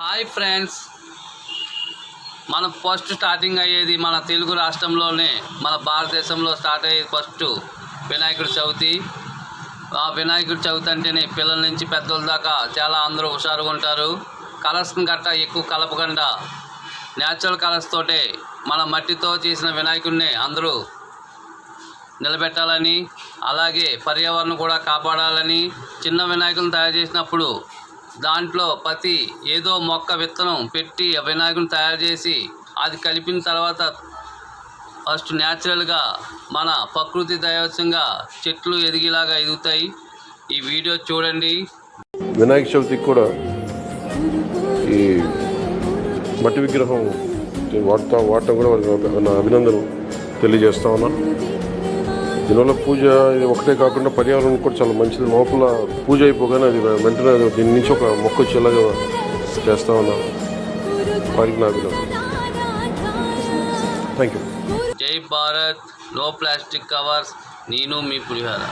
Hi friends. మన first starting అయ్యేది మన తెలుగు రాష్ట్రంలోనే మన భారతదేశంలో స్టార్ట్ అయ్యేది ఫస్ట్ వినాయకుడి చవితి. ఆ వినాయకుడి చవితి అంటేనే పిల్లల నుంచి పెద్దల దాకా చాలా అందరూ హుషారుగా ఉంటారు. కలర్స్ని గట్ట ఎక్కువ కలపకుండా న్యాచురల్ కలర్స్ తోటే మన మట్టితో చేసిన వినాయకుడిని అందరూ నిలబెట్టాలని అలాగే పర్యావరణం కూడా కాపాడాలని చిన్న వినాయకులను తయారు చేసినప్పుడు దాంట్లో ప్రతి ఏదో మొక్క విత్తనం పెట్టి ఆ వినాయకుని తయారు చేసి అది కలిపిన తర్వాత ఫస్ట్ న్యాచురల్గా మన ప్రకృతి దైవత్యంగా చెట్లు ఎదిగేలాగా ఎదుగుతాయి. ఈ వీడియో చూడండి. వినాయక చవితికి కూడా ఈ మట్టి విగ్రహం వాడతా వాడటం కూడా అభినందనలు తెలియజేస్తా ఉన్నాను దీనివల్ల పూజ ఇది ఒకటే కాకుండా పర్యావరణం కూడా చాలా మంచిది. లోపల పూజ అయిపోగానే అది వెంటనే దీని నుంచి ఒక మొక్క వచ్చేలాగా చేస్తా ఉన్నాను వారికి నా థ్యాంక్ యూ జై భారత్. నో ప్లాస్టిక్ కవర్స్ నేను మీ పులిహార.